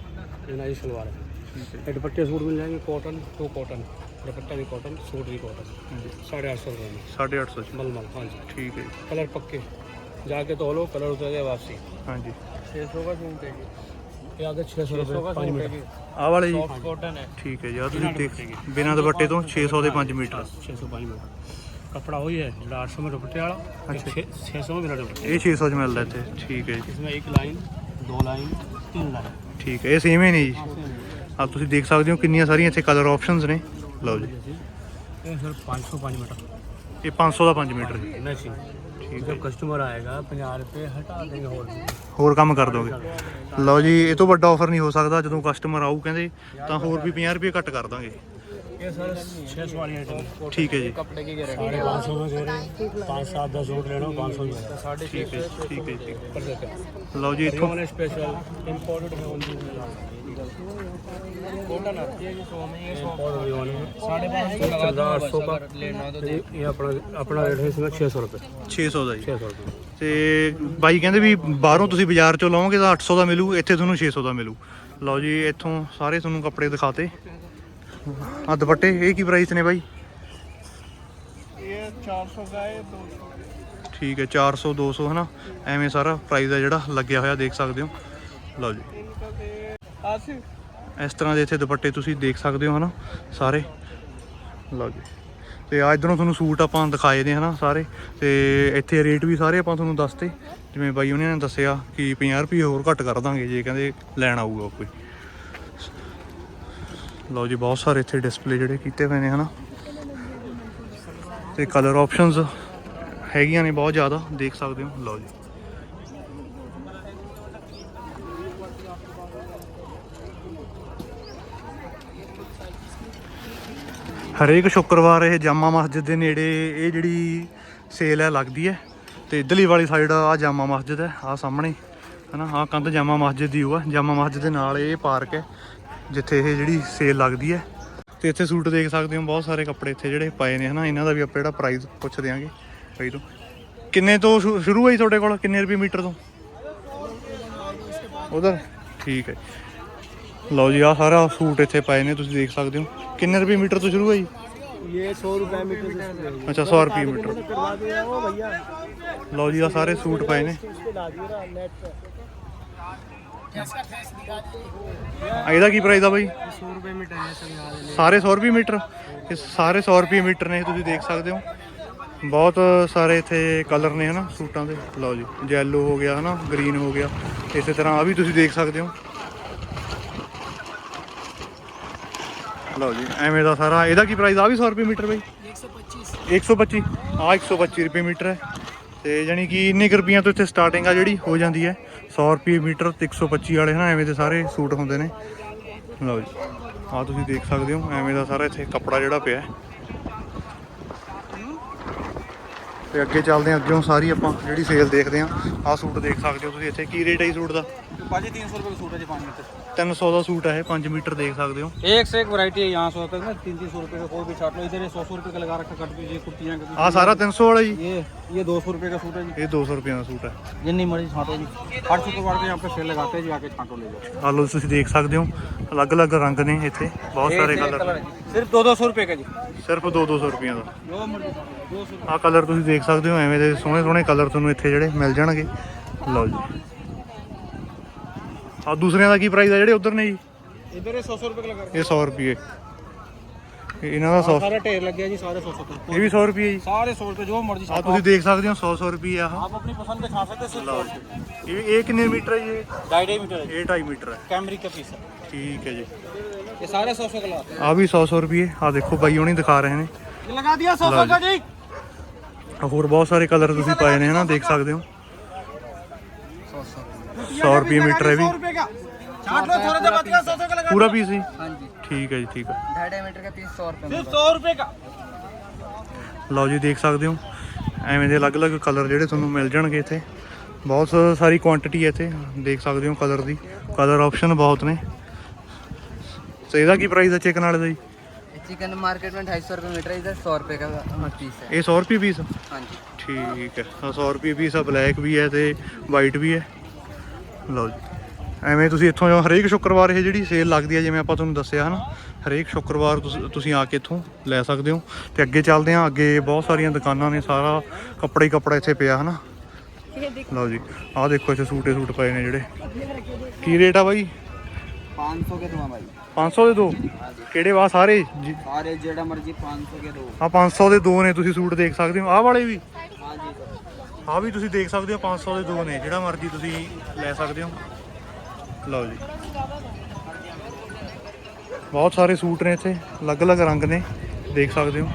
इन्हीं की शलवार है ਠੀਕ ਹੈ ये दुपट्टे सूट मिल जाएंगे कॉटन टू ਦੁਪੱਟਾ ਵੀ ਕਾਟਨ ਸੂਟ ਵੀ ਕਾਟਨ ਜੀ 850 ਰੁਪਏ में 850 ਚ मलमल हाँ जी ਠੀਕ ਹੈ ਜੀ कलर पक्के जाके धो लो कलर उतर गया वापसी ਹਾਂਜੀ 600 का सूट है जी ये आगे छः सौ रुपये पाँच मीटर ਆਹ ਵਾਲੇ ਜੀ कॉटन है ਠੀਕ ਹੈ ਜੀ ਆਹ ਤੁਸੀਂ ਦੇਖ ਬਿਨਾਂ ਦੁਪੱਟੇ ਤੋਂ 600 ਦੇ 5 मीटर छः सौ पाँच मीटर कपड़ा वही है जो आठ सौ में दुपट्टे वाला अच्छा। छः सौ में बिना दुपट्टे ਇਹ 600 ਚ ਮਿਲਦਾ ਇੱਥੇ ਠੀਕ ਹੈ ਜੀ इसमें एक लाइन दो लाइन तीन लाइन ਠੀਕ ਹੈ ਇਹ ਸੇਮ ਹੀ ਨਹੀਂ ਜੀ ਆਪ ਤੁਸੀਂ ਦੇਖ ਸਕਦੇ ਹੋ ਕਿੰਨੀਆਂ ਸਾਰੀਆਂ ਇੱਥੇ ਕਲਰ ਆਪਸ਼ਨਸ ਨੇ ਲਓ ਜੀ ये सर पाँच सौ पाँच मीटर ਇਹ 500 ਦਾ 5 ਮੀਟਰ ਜੀ मैचिंग ठीक है जब कस्टमर आएगा पंजाह रुपये हटा देंगे और भी। ਹੋਰ ਕੰਮ ਕਰ ਦੋਗੇ ਲਓ ਜੀ ਇਹ ਤੋਂ ਵੱਡਾ ਆਫਰ ਨਹੀਂ ਹੋ ਸਕਦਾ ਜਦੋਂ ਕਸਟਮਰ ਆਊ ਕਹਿੰਦੇ ਤਾਂ ਹੋਰ ਵੀ 50 ਰੁਪਏ ਘੱਟ ਕਰ ਦਾਂਗੇ ये सर छः सौ वाली आइटम ਠੀਕ ਹੈ ਜੀ साढ़े पाँच सौ में दे रहे हैं पाँच सात दस सूट लेना पाँच सौ में साढ़े ਠੀਕ ਹੈ ਜੀ, ਠੀਕ ਹੈ ਜੀ, ਠੀਕ कर देते हैं ਹੈ। ਲਓ ਜੀ ਇੱਥੋਂ रियोन स्पेशल इम्पोर्टेड है ओनली कॉटन आती है इम्पोर्टेड रियोन है साढ़े पाँच सौ चल रहा आठ सौ का ये ये अपना अपना रेट है इसमें छः सौ रुपये 600 ਦਾ ਜੀ छः सौ रुपये ਤੇ ਬਾਈ ਕਹਿੰਦੇ ਵੀ ਬਾਹਰੋਂ ਤੁਸੀਂ ਬਾਜ਼ਾਰ ਚੋਂ ਲਓਗੇ ਤਾਂ 800 ਦਾ ਮਿਲੂ ਇੱਥੇ ਤੁਹਾਨੂੰ 600 ਦਾ ਮਿਲੂ ਲਓ ਜੀ ਇੱਥੋਂ ਸਾਰੇ ਤੁਹਾਨੂੰ ਕੱਪੜੇ ਦਿਖਾਤੇ ਆ ਦੁਪੱਟੇ ਇਹ ਕੀ ਪ੍ਰਾਈਸ ਨੇ ਬਾਈ ये चार सौ का है दो सौ ਠੀਕ ਹੈ 400 200 ਹਨਾ ਐਵੇਂ ਸਾਰਾ ਪ੍ਰਾਈਸ ਆ ਜਿਹੜਾ ਲੱਗਿਆ ਹੋਇਆ ਦੇਖ ਸਕਦੇ ਹੋ ਲਓ ਜੀ आसिफ ਇਸ ਤਰ੍ਹਾਂ ਦੇ ਇੱਥੇ ਦੁਪੱਟੇ ਤੁਸੀਂ ਦੇਖ ਸਕਦੇ ਹੋ, ਹਨਾ? ਸਾਰੇ। ਲਓ ਜੀ। ਤੇ ਆ ਇਧਰੋਂ ਤੁਹਾਨੂੰ ਸੂਟ ਆਪਾਂ ਦਿਖਾਏ ਨੇ, ਹਨਾ, ਸਾਰੇ। ਤੇ ਇੱਥੇ ਰੇਟ ਵੀ ਸਾਰੇ ਆਪਾਂ ਤੁਹਾਨੂੰ ਦੱਸਤੇ। ਜਿਵੇਂ ਬਾਈ ਉਹਨਾਂ ਨੇ ਦੱਸਿਆ ਕਿ 50 ਰੁਪਏ ਹੋਰ ਘੱਟ ਕਰ ਦਾਂਗੇ, ਜੇ ਕਹਿੰਦੇ ਲੈਣ ਆਊਗਾ ਕੋਈ। ਲਓ ਜੀ, ਬਹੁਤ ਸਾਰੇ ਇੱਥੇ ਡਿਸਪਲੇ ਜਿਹੜੇ ਕੀਤੇ ਹੋਏ ਨੇ, ਹਨਾ? ਤੇ ਕਲਰ ਆਪਸ਼ਨਸ ਹੈਗੀਆਂ ਨੇ ਬਹੁਤ ਜ਼ਿਆਦਾ, ਦੇਖ ਸਕਦੇ ਹੋ। ਲਓ ਜੀ। ਹਰੇਕ ਸ਼ੁੱਕਰਵਾਰ ਇਹ ਜਾਮਾ ਮਸਜਿਦ ਦੇ ਨੇੜੇ ਇਹ ਜਿਹੜੀ ਸੇਲ ਹੈ, ਲੱਗਦੀ ਹੈ। ਤੇ ਇਧਰਲੀ ਵਾਲੀ ਸਾਈਡ ਆ ਜਾਮਾ ਮਸਜਿਦ ਹੈ ਆ ਸਾਹਮਣੇ, ਹਨਾ ਆ ਕੰਧ ਜਾਮਾ ਮਸਜਿਦ ਦੀ ਉਹ ਆ ਜਾਮਾ ਮਸਜਿਦ ਦੇ ਨਾਲ ਇਹ ਪਾਰਕ ਹੈ, ਜਿੱਥੇ ਇਹ ਜਿਹੜੀ ਸੇਲ ਲੱਗਦੀ ਹੈ। ਤੇ ਇੱਥੇ ਸੂਟ ਦੇਖ ਸਕਦੇ ਹੋ, ਬਹੁਤ ਸਾਰੇ ਕੱਪੜੇ ਇੱਥੇ ਜਿਹੜੇ ਪਏ ਨੇ, ਹਨਾ, ਇਹਨਾਂ ਦਾ ਵੀ ਆਪਾਂ ਜਿਹੜਾ ਪ੍ਰਾਈਸ ਪੁੱਛ ਦਿਆਂਗੇ। ਭਾਈ ਤੋਂ, ਕਿੰਨੇ ਤੋਂ ਸ਼ੁ- ਸ਼ੁਰੂ ਹੈ ਤੁਹਾਡੇ ਕੋਲ? ਕਿੰਨੇ ਰੁਪਏ ਮੀਟਰ ਤੋਂ? ਉਧਰ, ਠੀਕ ਹੈ। ਲਓ ਜੀ ਆ ਸਾਰਾ ਸੂਟ ਇੱਥੇ ਪਏ ਨੇ ਤੁਸੀਂ ਦੇਖ ਸਕਦੇ ਹੋ ਕਿੰਨੇ ਰੁਪਏ ਮੀਟਰ ਤੋਂ ਸ਼ੁਰੂ ਹੈ ਜੀ ये सौ रुपये मीटर से शुरू है। ਅੱਛਾ 100 ਰੁਪਏ ਮੀਟਰ करवा दिया वो भैया ਲਓ ਜੀ ਆ ਸਾਰੇ ਸੂਟ ਪਏ ਨੇ इस पे ला दिया ना नेट पे ਆ ਇਹਦਾ ਕੀ ਪ੍ਰਾਈਸ ਆ ਬਾਈ सौ रुपये मीटर है सब यहाँ ले ਸਾਰੇ 100 ਰੁਪਏ ਮੀਟਰ ਇਹ ਸਾਰੇ 100 ਰੁਪਏ ਮੀਟਰ ਨੇ ਤੁਸੀਂ ਦੇਖ ਸਕਦੇ ਹੋ ਬਹੁਤ ਸਾਰੇ ਇੱਥੇ ਕਲਰ ਨੇ ਹਨਾ ਸੂਟਾਂ ਦੇ ਲਓ ਜੀ ਜੈਲੋ ਹੋ ਗਿਆ ਹਨਾ ਗ੍ਰੀਨ ਹੋ ਗਿਆ ਇਸੇ ਤਰ੍ਹਾਂ ਆ ਵੀ ਤੁਸੀਂ ਦੇਖ ਸਕਦੇ ਹੋ ਲਓ ਜੀ, ਐਵੇਂ ਦਾ ਸਾਰਾ। ਇਹਦਾ ਕੀ ਪ੍ਰਾਈਸ ਆ? ਵੀ 100 ਰੁਪਏ ਮੀਟਰ ਬਾਈ। 125 125 ਆ 125 ਰੁਪਏ ਮੀਟਰ ਹੈ। ਤੇ ਜਾਨੀ ਕਿ ਇੰਨੇ ਕੁ ਰੁਪਈਆਂ ਤੋਂ ਇੱਥੇ ਸਟਾਰਟਿੰਗ ਆ ਜਿਹੜੀ, ਹੋ ਜਾਂਦੀ ਹੈ। 100 ਰੁਪਏ ਮੀਟਰ, ਤੇ 125 ਵਾਲੇ ਹਨਾ, ਐਵੇਂ ਦੇ ਸਾਰੇ ਸੂਟ ਹੁੰਦੇ ਨੇ। ਲਓ ਜੀ ਆ ਤੁਸੀਂ ਦੇਖ ਸਕਦੇ ਹੋ, ਐਵੇਂ ਦਾ ਸਾਰਾ ਇੱਥੇ ਕੱਪੜਾ ਜਿਹੜਾ ਪਿਆ ਹੈ। ਤੇ ਅੱਗੇ ਚੱਲਦੇ ਹਾਂ ਅੱਗੇੋਂ ਸਾਰੀ ਆਪਾਂ ਜਿਹੜੀ ਸੇਲ ਦੇਖਦੇ ਹਾਂ। ਆਹ ਸੂਟ ਦੇਖ ਸਕਦੇ ਹੋ ਤੁਸੀਂ ਇੱਥੇ, ਕੀ ਰੇਟ ਹੈ ਜੀ ਸੂਟ ਦਾ? पाजी तीन सौ रुपये का सूट है जी पाँच मीटर 300 ਦਾ ਸੂਟ ਹੈ ਇਹ 5 ਮੀਟਰ देख सकते हो एक से एक वैरायटी है यहाँ से होता है ना तीन तीन सौ रुपये का कोई भी छाट लो इधर ये सौ सौ रुपये का लगा रखा कट दीजिए कुर्तियाँ का ਆ ਸਾਰਾ 300 ਵਾਲਾ ਜੀ ये ये दो सौ रुपये का सूट है जी ਇਹ 200 ਰੁਪਏ ਦਾ ਸੂਟ ਹੈ जितनी मर्जी छाटो जी हर शुक्रवार को यहाँ पे सेल लगाते हैं जी आके छाटो ले जाओ ਆ ਲੋ ਤੁਸੀਂ ਦੇਖ ਸਕਦੇ ਹੋ ਅਲੱਗ-ਅਲੱਗ ਰੰਗ ਨੇ ਇੱਥੇ ਬਹੁਤ ਸਾਰੇ एक से एक ਕਲਰ कलर है जी। सिर्फ दो दो सौ रुपये का जी ਸਿਰਫ 2-200 ਰੁਪਏ ਦਾ जो मर्जी दो सौ ਆਹ ਕਲਰ ਤੁਸੀਂ ਦੇਖ ਸਕਦੇ ਹੋ ਐਵੇਂ ਦੇ ਸੋਹਣੇ-ਸੋਹਣੇ ਕਲਰ ਤੁਹਾਨੂੰ ਇੱਥੇ ਜਿਹੜੇ ਮਿਲ ਜਾਣਗੇ ਲਓ ਜੀ ਆ ਦੂਸਰਿਆਂ ਦਾ ਕੀ ਪ੍ਰਾਈਸ ਆ ਜਿਹੜੇ ਉਧਰ ਨੇ ਜੀ? ਇਧਰ ਇਹ 100 ਰੁਪਏ ਲਗਾ ਇਹ 100 ਰੁਪਏ। ਇਹਨਾਂ ਦਾ ਸਾਰਾ ਢੇਰ ਲੱਗਿਆ ਜੀ ਸਾਰੇ 100 ਰੁਪਏ ਇਹ ਵੀ 100 ਰੁਪਏ ਜੀ। ਸਾਰੇ 100 ਰੁਪਏ ਜੋ ਮਰਜ਼ੀ ਆ ਤੁਸੀਂ ਦੇਖ ਸਕਦੇ ਹੋ 100 100 ਰੁਪਏ ਆ ਆਪ ਆਪਣੀ ਪਸੰਦ ਦੇ ਖਾ ਸਕਦੇ ਸਿਰਫ ਇਹ ਇਹ ਕਿੰਨੇ ਮੀਟਰ ਹੈ ਜੀ? 2.5 ਮੀਟਰ ਹੈ ਇਹ 2.5 ਮੀਟਰ ਹੈ। ਕੈਮਰਿਕ ਪੀਸ ਠੀਕ ਹੈ ਜੀ। ਇਹ ਸਾਰੇ 100 100 ਗਲਾ ਆ। ਵੀ 100 100 ਰੁਪਏ। ਆ ਦੇਖੋ ਬਾਈ ਹੁਣੀ ਦਿਖਾ ਰਹੇ ਨੇ। ਲਗਾ ਦਿਆ 100 100 ਜੀ। ਹੋਰ ਬਹੁਤ ਸਾਰੇ ਕਲਰ ਤੁਸੀਂ ਪਾਏ ਨੇ ਹਨਾ ਦੇਖ ਸਕਦੇ ਹੋ। 100 ਰੁਪਏ ਮੀਟਰ ਹੈ ਵੀ सौ रुपये का छाट लो थोड़ा सा बच गया सौ सौ का लगा ਪੂਰਾ ਪੀਸ ਜੀ हाँ जी ਠੀਕ ਹੈ ਜੀ ਠੀਕ ਹੈ ढाई ढाई मीटर का पीस सौ रुपये में सिर्फ सौ रुपये का ਲਓ ਜੀ ਦੇਖ ਸਕਦੇ ਹੋ ਐਵੇਂ ਦੇ ਅਲੱਗ-ਅਲੱਗ ਕਲਰ ਜਿਹੜੇ ਤੁਹਾਨੂੰ ਮਿਲ ਜਾਣਗੇ ਇੱਥੇ ਬਹੁਤ ਸਾਰੀ ਕੁਆਂਟੀਟੀ ਹੈ ਇੱਥੇ ਦੇਖ ਸਕਦੇ ਹੋ ਕਲਰ ਦੀ ਕਲਰ ਆਪਸ਼ਨ ਬਹੁਤ ਨੇ ਤੇ ਇਹਦਾ ਕੀ ਪ੍ਰਾਈਸ ਹੈ ਚਿਕਨ ਵਾਲੇ ਦਾ ਜੀ चिकन मार्केट में ढाई सौ रुपये मीटर है इधर सौ रुपये का पीस है ਇਹ 100 ਰੁਪਏ ਪੀਸ हाँ जी ਠੀਕ ਹੈ ਆਹ 100 ਰੁਪਏ ਪੀਸ ਆ ਬਲੈਕ ਵੀ ਹੈ ਤੇ ਵਾਈਟ ਵੀ ਹੈ ਲਓ ਜੀ। ਐਵੇਂ ਤੁਸੀਂ ਇੱਥੋਂ ਹਰੇਕ ਸ਼ੁੱਕਰਵਾਰ ਇਹ ਜਿਹੜੀ ਸੇਲ ਲੱਗਦੀ ਹੈ ਜਿਵੇਂ ਆਪਾਂ ਤੁਹਾਨੂੰ ਦੱਸਿਆ ਹਨ ਹਰੇਕ ਸ਼ੁੱਕਰਵਾਰ ਤੁਸੀਂ ਆ ਕੇ ਇੱਥੋਂ ਲੈ ਸਕਦੇ ਹੋ। ਤੇ ਅੱਗੇ ਚੱਲਦੇ ਹਾਂ ਅੱਗੇ ਬਹੁਤ ਸਾਰੀਆਂ ਦੁਕਾਨਾਂ ਨੇ ਸਾਰਾ ਕੱਪੜੇ ਹੀ ਕੱਪੜਾ ਇੱਥੇ ਪਿਆ ਹਨਾ। ਲਓ ਜੀ ਆਹ ਦੇਖੋ ਇੱਥੇ ਸੂਟੇ ਸੂਟ ਪਏ ਨੇ ਜਿਹੜੇ। ਕੀ ਰੇਟ ਆ ਬਾਈ? 500 ਕੇ ਦੋ ਆ ਬਾਈ। 500 ਦੇ ਦੋ? ਕਿਹੜੇ ਵਾ ਸਾਰੇ? ਸਾਰੇ ਜਿਹੜਾ ਮਰਜ਼ੀ 500 ਕੇ ਦੋ। ਆ 500 ਦੇ ਦੋ ਨੇ ਤੁਸੀਂ ਸੂਟ ਦੇਖ ਸਕਦੇ ਹੋ। ਆਹ ਵਾਲੇ ਵੀ? ਆ ਵੀ ਤੁਸੀਂ ਦੇਖ ਸਕਦੇ ਹੋ 500 ਦੇ ਦੋ ਨੇ, ਜਿਹੜਾ ਮਰਜ਼ੀ ਤੁਸੀਂ ਲੈ ਸਕਦੇ ਹੋ। ਲਓ ਜੀ। ਬਹੁਤ ਸਾਰੇ ਸੂਟ ਨੇ ਇੱਥੇ, ਅਲੱਗ-ਅਲੱਗ ਰੰਗ ਨੇ, ਦੇਖ ਸਕਦੇ ਹੋ।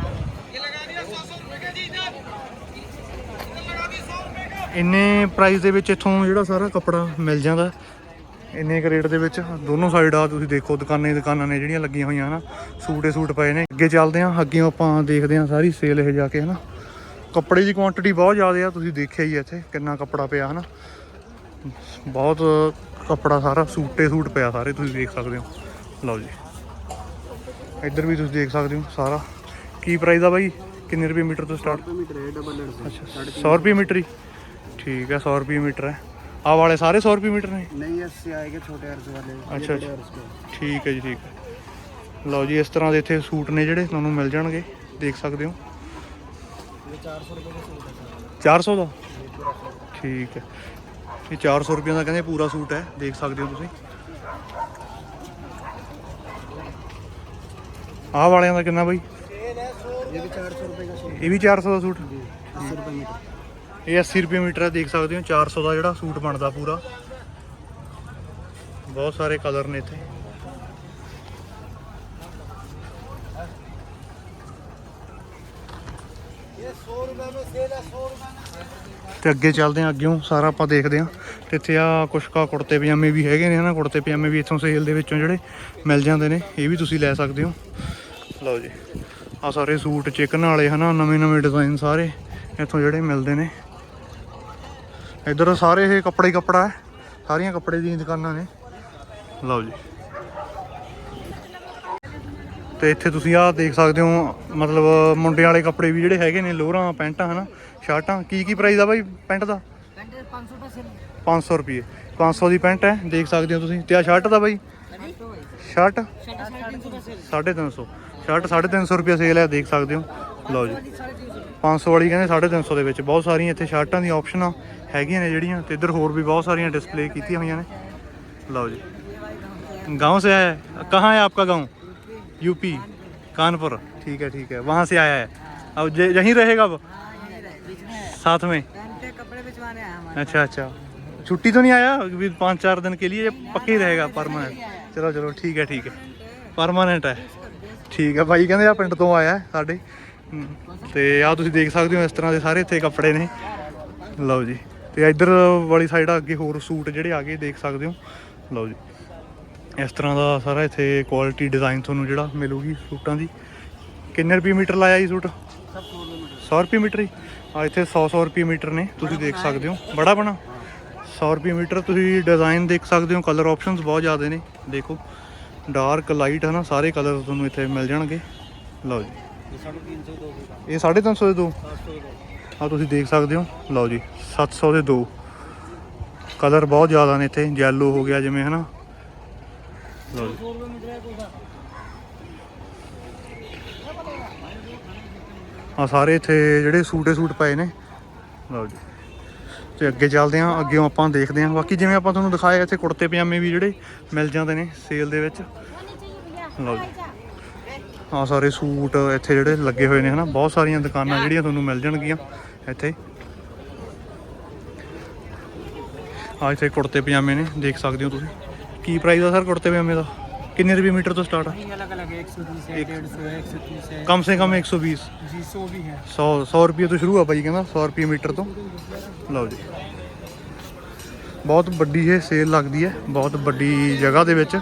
ਇੰਨੇ ਪ੍ਰਾਈਸ ਦੇ ਵਿੱਚ ਇੱਥੋਂ ਜਿਹੜਾ ਸਾਰਾ ਕੱਪੜਾ ਮਿਲ ਜਾਂਦਾ। ਇੰਨੇ ਕੁ ਰੇਟ ਦੇ ਵਿੱਚ, ਦੋਨੋਂ ਸਾਈਡ ਆ, ਤੁਸੀਂ ਦੇਖੋ, ਦੁਕਾਨਾਂ ਹੀ ਦੁਕਾਨਾਂ ਨੇ ਜਿਹੜੀਆਂ ਲੱਗੀਆਂ ਹੋਈਆਂ, ਹਨਾ। ਸੂਟੇ ਸੂਟ ਪਏ ਨੇ। ਅੱਗੇ ਚੱਲਦੇ ਹਾਂ, ਅੱਗੇ ਆਪਾਂ ਦੇਖਦੇ ਹਾਂ ਸਾਰੀ ਸੇਲ ਇਹ ਜਾ ਕੇ, ਹਨਾ। ਕੱਪੜੇ ਦੀ ਕੁਆਂਟੀਟੀ ਬਹੁਤ ਜ਼ਿਆਦਾ ਆ ਤੁਸੀਂ ਦੇਖਿਆ ਹੀ ਇੱਥੇ ਕਿੰਨਾ ਕੱਪੜਾ ਪਿਆ ਹਨਾ। ਬਹੁਤ ਕੱਪੜਾ ਸਾਰਾ ਸੂਟੇ ਸੂਟ ਪਿਆ ਸਾਰੇ ਤੁਸੀਂ ਦੇਖ ਸਕਦੇ ਹੋ। ਲਓ ਜੀ। ਇੱਧਰ ਵੀ ਤੁਸੀਂ ਦੇਖ ਸਕਦੇ ਹੋ ਸਾਰਾ। ਕੀ ਪ੍ਰਾਈਸ ਆ ਬਾਈ? ਕਿੰਨੇ ਰੁਪਏ ਮੀਟਰ ਤੋਂ ਸਟਾਰਟ ਅੱਛਾ 100 ਰੁਪਏ ਮੀਟਰ ਹੀ। ਠੀਕ ਹੈ 100 ਰੁਪਏ ਮੀਟਰ ਹੈ। ਆ ਵਾਲੇ ਸਾਰੇ 100 ਰੁਪਏ ਮੀਟਰ ਨੇ? ਨਹੀਂ ਐਸੇ ਆਏਗੇ ਛੋਟੇ ਅਰਜ਼ ਵਾਲੇ। ਅੱਛਾ। ਠੀਕ ਹੈ ਜੀ ਠੀਕ ਹੈ। ਲਓ ਜੀ ਇਸ ਤਰ੍ਹਾਂ ਦੇ ਇੱਥੇ ਸੂਟ ਨੇ ਜਿਹੜੇ ਤੁਹਾਨੂੰ ਮਿਲ ਜਾਣਗੇ। ਦੇਖ ਸਕਦੇ ਹੋ। ਚਾਰ ਸੌ ਦਾ ਠੀਕ ਹੈ। ਇਹ ਚਾਰ ਸੌ ਰੁਪਏ ਦਾ ਕਹਿੰਦੇ ਪੂਰਾ ਸੂਟ ਹੈ ਦੇਖ ਸਕਦੇ ਹੋ ਤੁਸੀਂ। ਆਹ ਵਾਲਿਆਂ ਦਾ ਕਿੰਨਾ ਬਾਈ? ਇਹ ਵੀ ਚਾਰ ਸੌ ਦਾ ਸੂਟ ਇਹ ਅੱਸੀ ਰੁਪਏ ਮੀਟਰ ਹੈ ਦੇਖ ਸਕਦੇ ਹੋ 400 ਦਾ ਜਿਹੜਾ ਸੂਟ ਬਣਦਾ ਪੂਰਾ। ਬਹੁਤ ਸਾਰੇ ਕਲਰ ਨੇ ਇੱਥੇ। ਤੇ ਅੱਗੇ ਚੱਲਦੇ ਹਾਂ, ਅੱਗਿਓਂ ਸਾਰਾ ਆਪਾਂ ਦੇਖਦੇ ਹਾਂ। ਤੇ ਇੱਥੇ ਆ ਕੁਛ ਕਾ ਕੁੜਤੇ ਪਜਾਮੇ ਵੀ ਹੈਗੇ ਨੇ ਹਨਾ, ਕੁੜਤੇ ਪਜਾਮੇ ਵੀ ਇੱਥੋਂ ਸੇਲ ਦੇ ਵਿੱਚੋਂ ਜਿਹੜੇ ਮਿਲ ਜਾਂਦੇ ਨੇ, ਇਹ ਵੀ ਤੁਸੀਂ ਲੈ ਸਕਦੇ ਹੋ। ਲਓ ਜੀ ਆ ਸਾਰੇ ਸੂਟ ਚਿਕਨ ਵਾਲੇ ਹਨਾ, ਨਵੇਂ ਨਵੇਂ ਡਿਜ਼ਾਈਨ ਸਾਰੇ ਇੱਥੋਂ ਜਿਹੜੇ ਮਿਲਦੇ ਨੇ। ਇੱਧਰ ਸਾਰੇ ਇਹ ਕੱਪੜੇ ਹੀ ਕੱਪੜਾ ਹੈ, ਸਾਰੀਆਂ ਕੱਪੜੇ ਦੀਆਂ ਦੁਕਾਨਾਂ ਨੇ। ਲਓ ਜੀ। ਤੇ ਇੱਥੇ ਤੁਸੀਂ ਆਹ ਦੇਖ ਸਕਦੇ ਹੋ, ਮਤਲਬ ਮੁੰਡਿਆਂ ਵਾਲੇ ਕੱਪੜੇ ਵੀ ਜਿਹੜੇ ਹੈਗੇ ਨੇ ਲੋਹਰਾਂ ਪੈਂਟਾਂ ਹਨਾ ਸ਼ਰਟਾਂ ਕੀ ਕੀ ਪ੍ਰਾਈਸ ਆ ਬਾਈ ਪੈਂਟ ਦਾ 500 ਰੁਪਏ 500 ਦੀ ਪੈਂਟ ਹੈ ਦੇਖ ਸਕਦੇ ਹੋ ਤੁਸੀਂ ਤੇ ਆ ਸ਼ਰਟ ਦਾ ਬਾਈ ਸ਼ਰਟ 350 ਸ਼ਰਟ 350 ਰੁਪਏ ਸੇਲ ਹੈ ਦੇਖ ਸਕਦੇ ਹੋ ਲਓ ਜੀ 500 ਵਾਲੀ ਕਹਿੰਦੇ 350 ਦੇ ਵਿੱਚ ਬਹੁਤ ਸਾਰੀਆਂ ਇੱਥੇ ਸ਼ਰਟਾਂ ਦੀਆਂ ਆਪਸ਼ਨਾਂ ਹੈਗੀਆਂ ਨੇ ਜਿਹੜੀਆਂ ਤੇ ਇੱਧਰ ਹੋਰ ਵੀ ਬਹੁਤ ਸਾਰੀਆਂ ਡਿਸਪਲੇ ਕੀਤੀਆਂ ਹੋਈਆਂ ਨੇ ਲਓ ਜੀ गांव से आया है कहाँ है आपका गांव यूपी कानपुर ठीक है ठीक है वहाँ से आया है अब जे- यहीं रहेगा अब साथ में कपड़े भिजवाने हैं हमारे अच्छा अच्छा छुट्टी तो नहीं आया अभी पाँच चार दिन के लिए ये पक्के ही रहेगा परमानेंट चलो चलो ठीक है ठीक है ਪਰਮਾਨੈਂਟ ਹੈ ਠੀਕ ਹੈ ਭਾਈ ਕਹਿੰਦੇ ਆ ਪਿੰਡ ਤੋਂ ਆਇਆ ਹੈ ਸਾਡੇ ਹਮ, ਤੇ ਆ ਤੁਸੀਂ ਦੇਖ ਸਕਦੇ ਹੋ ਇਸ ਤਰ੍ਹਾਂ ਦੇ ਸਾਰੇ ਇੱਥੇ ਕੱਪੜੇ ਨੇ ਲਓ ਜੀ ਤੇ ਇੱਧਰ ਵਾਲੀ ਸਾਈਡ ਆ ਅੱਗੇ ਹੋਰ ਸੂਟ ਜਿਹੜੇ ਆ ਗਏ ਦੇਖ ਸਕਦੇ ਹੋ ਲਓ ਜੀ ਇਸ ਤਰ੍ਹਾਂ ਦਾ ਸਾਰਾ ਇੱਥੇ ਕੁਆਲਿਟੀ ਡਿਜ਼ਾਈਨ ਤੁਹਾਨੂੰ ਜਿਹੜਾ ਮਿਲੂਗੀ ਸੂਟਾਂ ਦੀ ਕਿੰਨੇ ਰੁਪਏ ਮੀਟਰ ਲਾਇਆ ਜੀ ਸੂਟ 100 ਰੁਪਏ ਮੀਟਰ ਹੀ ਆ ਇੱਥੇ 100 100 ਰੁਪਏ ਮੀਟਰ ਨੇ ਤੁਸੀਂ ਦੇਖ ਸਕਦੇ ਹੋ। ਬੜਾ ਬਣਾ। 100 ਰੁਪਏ ਮੀਟਰ ਤੁਸੀਂ ਡਿਜ਼ਾਈਨ ਦੇਖ ਸਕਦੇ ਹੋ ਕਲਰ ਆਪਸ਼ਨਸ ਬਹੁਤ ਜ਼ਿਆਦਾ ਨੇ। ਦੇਖੋ ਡਾਰਕ ਲਾਈਟ ਹੈ ਨਾ ਸਾਰੇ ਕਲਰ ਤੁਹਾਨੂੰ ਇੱਥੇ ਮਿਲ ਜਾਣਗੇ। ਲਓ ਜੀ। ਇਹ 350 ਦੇ ਦੋ। ਆ ਤੁਸੀਂ ਦੇਖ ਸਕਦੇ ਹੋ। ਲਓ ਜੀ 700 ਦੇ ਦੋ। ਕਲਰ ਬਹੁਤ ਜ਼ਿਆਦਾ ਨੇ ਇੱਥੇ ਯੈਲੋ ਹੋ ਗਿਆ ਜਿਵੇਂ ਹਨਾ। ਲਓ ਜੀ। ਆ ਸਾਰੇ ਇੱਥੇ ਜਿਹੜੇ ਸੂਟੇ ਸੂਟ ਪਏ ਨੇ। ਲਓ ਜੀ। ਤੇ ਅੱਗੇ ਚੱਲਦੇ ਹਾਂ, ਅੱਗੇ ਆਪਾਂ ਦੇਖਦੇ ਹਾਂ। ਬਾਕੀ ਜਿਵੇਂ ਆਪਾਂ ਤੁਹਾਨੂੰ ਦਿਖਾਇਆ, ਇੱਥੇ ਕੁੜਤੇ ਪਜਾਮੇ ਵੀ ਜਿਹੜੇ ਮਿਲ ਜਾਂਦੇ ਨੇ ਸੇਲ ਦੇ ਵਿੱਚ। ਲਓ ਜੀ। ਆ ਸਾਰੇ ਸੂਟ ਇੱਥੇ ਜਿਹੜੇ ਲੱਗੇ ਹੋਏ ਨੇ, ਹਨਾ? ਬਹੁਤ ਸਾਰੀਆਂ ਦੁਕਾਨਾਂ ਜਿਹੜੀਆਂ ਤੁਹਾਨੂੰ ਮਿਲ ਜਾਣਗੀਆਂ ਇੱਥੇ। ਆ ਇੱਥੇ ਕੁੜਤੇ ਪਜਾਮੇ ਨੇ, ਦੇਖ ਸਕਦੇ ਹੋ ਤੁਸੀਂ। ਕੀ ਪ੍ਰਾਈਸ ਆ ਸਰ ਕੁੜਤੇ ਪਜਾਮੇ ਦਾ? ਕਿੰਨੇ ਰੁਪਏ ਮੀਟਰ ਤੋਂ ਸਟਾਰਟ ਆ अलग अलग है एक सौ बीस है डेढ़ सौ है एक सौ तीस है ਕਮ ਸੇ ਕਮ 120 जी सौ भी है 100 100 ਰੁਪਏ ਤੋਂ ਸ਼ੁਰੂ ਆ ਬਾਈ ਕਹਿੰਦਾ 100 ਰੁਪਏ ਮੀਟਰ ਤੋਂ ਲਓ ਜੀ ਬਹੁਤ ਵੱਡੀ ਇਹ ਸੇਲ ਲੱਗਦੀ ਹੈ ਬਹੁਤ ਵੱਡੀ ਜਗ੍ਹਾ ਦੇ ਵਿੱਚ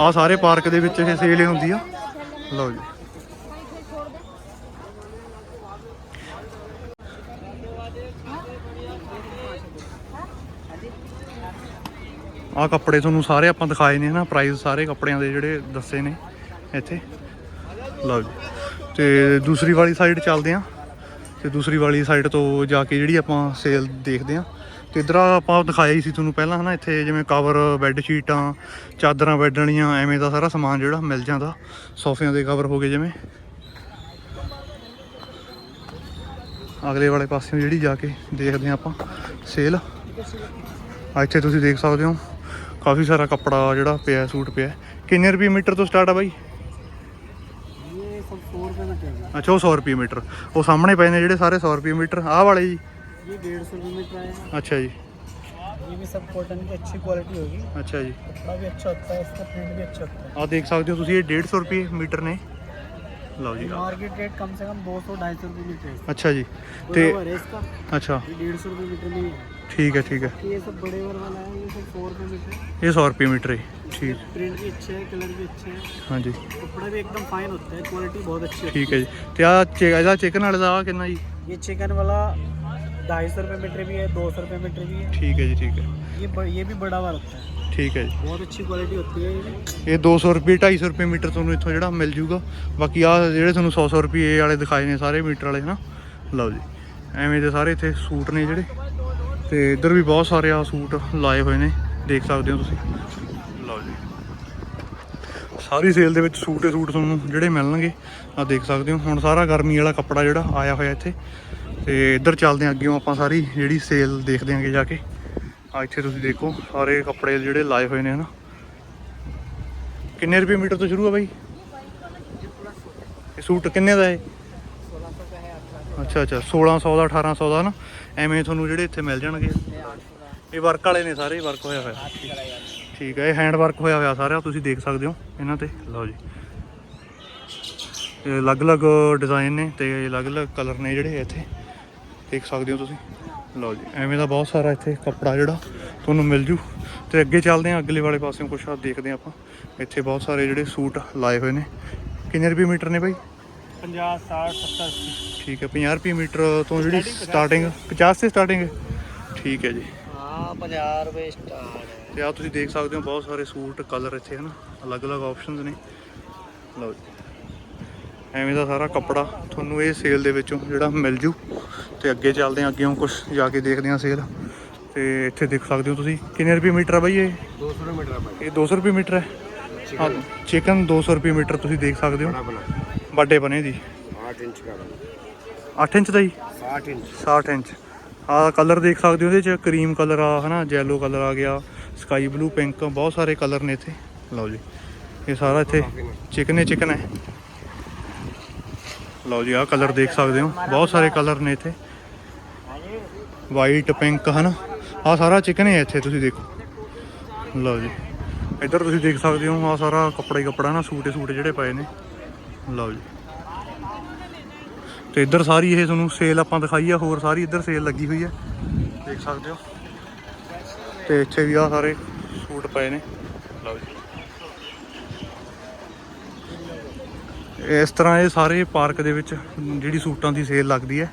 ਆ ਸਾਰੇ ਪਾਰਕ ਦੇ ਵਿੱਚ ਇਹ ਸੇਲ ਹੁੰਦੀ ਆ ਲਓ ਜੀ ਆਹ ਕੱਪੜੇ ਤੁਹਾਨੂੰ ਸਾਰੇ ਆਪਾਂ ਦਿਖਾਏ ਨੇ ਹਨਾ ਪ੍ਰਾਈਸ ਸਾਰੇ ਕੱਪੜਿਆਂ ਦੇ ਜਿਹੜੇ ਦੱਸੇ ਨੇ ਇੱਥੇ। ਲਓ ਜੀ। ਤੇ ਦੂਸਰੀ ਵਾਲੀ ਸਾਈਡ ਚੱਲਦੇ ਆ। ਤੇ ਦੂਸਰੀ ਵਾਲੀ ਸਾਈਡ ਤੋਂ ਜਾ ਕੇ ਜਿਹੜੀ ਆਪਾਂ ਸੇਲ ਦੇਖਦੇ ਆ। ਤੇ ਇਧਰ ਆਪਾਂ ਦਿਖਾਇਆ ਹੀ ਸੀ ਤੁਹਾਨੂੰ ਪਹਿਲਾਂ ਹਨਾ, ਇੱਥੇ ਜਿਵੇਂ ਕਵਰ ਬੈੱਡ ਸ਼ੀਟਾਂ ਚਾਦਰਾਂ ਬੈੱਡਣੀਆਂ ਐਵੇਂ ਦਾ ਸਾਰਾ ਸਮਾਨ ਜਿਹੜਾ ਮਿਲ ਜਾਂਦਾ। ਸੋਫਿਆਂ ਦੇ ਕਵਰ ਹੋ ਗਏ ਜਿਵੇਂ। ਅਗਲੇ ਵਾਲੇ ਪਾਸਿਓਂ ਜਿਹੜੀ ਜਾ ਕੇ ਦੇਖਦੇ ਆ ਆਪਾਂ ਸੇਲ ਇੱਥੇ ਤੁਸੀਂ ਦੇਖ ਸਕਦੇ ਹੋ ਕਾਫੀ ਸਾਰਾ ਕੱਪੜਾ ਜਿਹੜਾ ਪਿਆ ਸੂਟ ਪਿਆ ਕਿੰਨੇ ਰੁਪਏ ਮੀਟਰ ਤੋਂ ਸਟਾਰਟ ਆ ਬਾਈ ये सब सौ रुपये में टेगा ਅੱਛਾ ਉਹ 100 ਰੁਪਏ ਮੀਟਰ ਉਹ ਸਾਹਮਣੇ ਪਏ ਨੇ ਜਿਹੜੇ ਸਾਰੇ 100 ਰੁਪਏ ਮੀਟਰ ਆਹ ਵਾਲੇ ਜੀ ये डेढ़ सौ रुपये मीटर आएगा ਅੱਛਾ ਜੀ ये भी सब कॉटन की अच्छी क्वालिटी होगी ਅੱਛਾ ਜੀ कपड़ा भी अच्छा होता है इसका प्रिंट भी अच्छा होता है ਆਹ ਦੇਖ ਸਕਦੇ ਹੋ ਤੁਸੀਂ ਇਹ 150 ਰੁਪਏ ਮੀਟਰ ਨੇ ਲਓ ਜੀ मार्केट रेट कम से कम दो सौ ढाई सौ रुपये मीटर है ਅੱਛਾ ਜੀ ਤੇ बराबर है इसका ਅੱਛਾ ये डेढ़ सौ रुपये मीटर नहीं है ਠੀਕ ਹੈ ਠੀਕ ਹੈ ये सब बड़े वर वाला है ये सब सौ रुपये मीटर है ਇਹ 100 ਰੁਪਏ ਮੀਟਰ ਹੈ ਠੀਕ प्रिंट भी अच्छे है कलर भी अच्छे है ਹਾਂਜੀ कपड़ा भी एकदम फाइन होता है क्वालिटी बहुत अच्छी होती ਠੀਕ ਹੈ ਜੀ ਤੇ ਆ ਇਹਦਾ ਚਿਕਨ ਵਾਲੇ ਦਾ ਆਹ ਕਿੰਨਾ ਜੀ है ये चिकन वाला ढाई सौ रुपये मीटर भी है दो सौ रुपये मीटर भी है ਠੀਕ ਹੈ ਜੀ ਠੀਕ ਹੈ ये ब- ये भी बड़ा वाला होता है ਠੀਕ ਹੈ ਜੀ। ਬਹੁਤ ਅੱਛੀ ਕੁਆਲਿਟੀ ਹੁੰਦੀ ਹੈ ਇਹ 200 ਰੁਪਏ 250 ਰੁਪਏ ਮੀਟਰ ਤੁਹਾਨੂੰ ਇੱਥੋਂ ਜਿਹੜਾ ਮਿਲ ਜੂਗਾ। ਬਾਕੀ ਆ ਜਿਹੜੇ ਤੁਹਾਨੂੰ 100 100 ਰੁਪਏ ਵਾਲੇ ਦਿਖਾਏ ਨੇ ਸਾਰੇ ਮੀਟਰ ਵਾਲੇ ਹਨਾ? ਲਓ ਜੀ। ਐਵੇਂ ਦੇ ਸਾਰੇ ਇੱਥੇ ਸੂਟ ਨੇ ਜਿਹੜੇ। ਤੇ ਇੱਧਰ ਵੀ ਬਹੁਤ ਸਾਰੇ ਆ ਸੂਟ ਲਾਏ ਹੋਏ ਨੇ। ਦੇਖ ਸਕਦੇ ਹੋ ਤੁਸੀਂ। ਲਓ ਜੀ। ਸਾਰੀ ਸੇਲ ਦੇ ਵਿੱਚ ਸੂਟ ਹੀ ਸੂਟ ਤੁਹਾਨੂੰ ਜਿਹੜੇ ਮਿਲਣਗੇ ਆ ਦੇਖ ਸਕਦੇ ਹੋ। ਹੁਣ ਸਾਰਾ ਗਰਮੀ ਵਾਲਾ ਕੱਪੜਾ ਜਿਹੜਾ ਆਇਆ ਹੋਇਆ ਇੱਥੇ। ਤੇ ਇੱਧਰ ਚੱਲਦੇ ਆਂ ਅੱਗੇ ਆਪਾਂ ਸਾਰੀ ਜਿਹੜੀ ਸੇਲ ਦੇਖਦੇ ਆਂਗੇ ਜਾ ਕੇ। ਆ ਇੱਥੇ ਤੁਸੀਂ ਦੇਖੋ, ਸਾਰੇ ਕੱਪੜੇ ਜਿਹੜੇ ਲਾਏ ਹੋਏ ਨੇ ਹਨਾ। ਕਿੰਨੇ ਰੁਪਏ ਮੀਟਰ ਤੋਂ ਸ਼ੁਰੂ ਆ ਬਾਈ? ਇਹ ਸੂਟ ਕਿੰਨੇ ਦਾ ਹੈ ਅੱਛਾ ਅੱਛਾ 1600 ਦਾ 1800 ਦਾ ਨਾ ਐਵੇਂ ਤੁਹਾਨੂੰ ਜਿਹੜੇ ਇੱਥੇ ਮਿਲ ਜਾਣਗੇ। ਇਹ ਵਰਕ ਵਾਲੇ ਨੇ ਸਾਰੇ ਵਰਕ ਹੋਇਆ ਹੋਇਆ। ਠੀਕ ਹੈ ਇਹ ਹੈਂਡ ਵਰਕ ਹੋਇਆ ਹੋਇਆ ਸਾਰਾ, ਤੁਸੀਂ ਦੇਖ ਸਕਦੇ ਹੋ ਇਹਨਾਂ ਤੇ। ਲਓ ਜੀ। ਇਹ ਅਲੱਗ-ਅਲੱਗ ਡਿਜ਼ਾਈਨ ਨੇ ਤੇ ਅਲੱਗ-ਅਲੱਗ ਕਲਰ ਨੇ ਜਿਹੜੇ ਇੱਥੇ। ਦੇਖ ਸਕਦੇ ਹੋ ਤੁਸੀਂ। ਲਓ ਜੀ ਐਵੇਂ ਦਾ ਬਹੁਤ ਸਾਰਾ ਇੱਥੇ ਕੱਪੜਾ ਜਿਹੜਾ ਤੁਹਾਨੂੰ ਮਿਲ ਜੂ। ਤੇ ਅੱਗੇ ਚੱਲਦੇ ਹਾਂ ਅਗਲੇ ਵਾਲੇ ਪਾਸਿਓਂ ਕੁਛ ਆ ਦੇਖਦੇ ਹਾਂ ਆਪਾਂ। ਇੱਥੇ ਬਹੁਤ ਸਾਰੇ ਜਿਹੜੇ ਸੂਟ ਲਾਏ ਹੋਏ ਨੇ। ਕਿੰਨੇ ਰੁਪਏ ਮੀਟਰ ਨੇ ਬਾਈ? 50 60 70 ਠੀਕ ਹੈ 50 ਰੁਪਏ ਮੀਟਰ ਤੋਂ ਜਿਹੜੀ ਸਟਾਰਟਿੰਗ 50 ਤੇ ਸਟਾਰਟਿੰਗ ਠੀਕ ਹੈ ਜੀ। ਹਾਂ 50 ਰੁਪਏ ਸਟਾਰਟ ਤੇ ਆ ਤੁਸੀਂ ਦੇਖ ਸਕਦੇ ਹੋ ਬਹੁਤ ਸਾਰੇ ਸੂਟ ਕਲਰ ਇੱਥੇ ਹਨ ਅਲੱਗ-ਅਲੱਗ ਆਪਸ਼ਨਸ ਨੇ। ਲਓ ਜੀ। ਐਵੇਂ ਦਾ ਸਾਰਾ ਕੱਪੜਾ ਤੁਹਾਨੂੰ ਇਹ ਸੇਲ ਦੇ ਵਿੱਚੋਂ ਜਿਹੜਾ ਮਿਲ ਜੂ। ਤੇ ਅੱਗੇ ਚੱਲਦੇ ਆਂ ਅੱਗੇੋਂ ਕੁਝ ਜਾ ਕੇ ਦੇਖਦੇ ਆਂ ਸੇਲ ਤੇ ਇੱਥੇ ਦੇਖ ਸਕਦੇ ਹੋ ਤੁਸੀਂ ਕਿੰਨੇ ਰੁਪਏ ਮੀਟਰ ਆ ਬਾਈ ਇਹ? 200 ਰੁਪਏ ਮੀਟਰ ਆ ਬਾਈ। ਇਹ 200 ਰੁਪਏ ਮੀਟਰ ਹੈ? ਚਿਕਨ। 200 ਰੁਪਏ ਮੀਟਰ ਤੁਸੀਂ ਦੇਖ ਸਕਦੇ ਹੋ। ਵੱਡੇ ਬਣੇ ਦੀ। 8 ਇੰਚ ਦਾ ਜੀ ਇੰਚ 60 ਇੰਚ। 60 ਇੰਚ। ਆ ਕਲਰ ਦੇਖ ਸਕਦੇ ਹੋ ਇਹਦੇ ਚ ਕਰੀਮ ਕਲਰ ਆ ਹਨਾ ਜੈਲੋ ਕਲਰ ਆ ਗਿਆ ਸਕਾਈ ਬਲੂ ਪਿੰਕ ਬਹੁਤ ਸਾਰੇ ਕਲਰ ਨੇ ਇੱਥੇ। ਲਓ ਜੀ ਇਹ ਸਾਰਾ ਇੱਥੇ ਚਿਕਨ ਹੀ ਚਿਕਨ ਹੈ। ਲਓ ਜੀ, ਆਹ ਕਲਰ ਦੇਖ ਸਕਦੇ ਹੋ। ਬਹੁਤ ਸਾਰੇ ਕਲਰ ਨੇ ਇੱਥੇ। ਵਾਈਟ ਪਿੰਕ ਹਨਾ? ਆ ਸਾਰਾ ਚਿਕਨ ਹੀ ਹੈ ਇੱਥੇ, ਤੁਸੀਂ ਦੇਖੋ। ਲਓ ਜੀ। ਇੱਧਰ ਤੁਸੀਂ ਦੇਖ ਸਕਦੇ ਹੋ ਆ ਸਾਰਾ ਕੱਪੜਾ ਹੀ ਕੱਪੜਾ ਨਾ, ਸੂਟ ਹੀ ਸੂਟ ਜਿਹੜੇ ਪਏ ਨੇ। ਲਓ ਜੀ। ਤੇ ਇੱਧਰ ਸਾਰੀ ਇਹ ਤੁਹਾਨੂੰ ਸੇਲ ਆਪਾਂ ਦਿਖਾਈ ਆ, ਹੋਰ ਸਾਰੀ ਇੱਧਰ ਸੇਲ ਲੱਗੀ ਹੋਈ ਹੈ ਦੇਖ ਸਕਦੇ ਹੋ। ਤੇ ਇੱਥੇ ਵੀ ਆ ਸਾਰੇ ਸੂਟ ਪਏ ਨੇ। ਲਓ ਜੀ। ਇਸ ਤਰ੍ਹਾਂ ਇਹ ਸਾਰੇ ਪਾਰਕ ਦੇ ਵਿੱਚ ਜਿਹੜੀ ਸੂਟਾਂ ਦੀ ਸੇਲ ਲੱਗਦੀ ਹੈ।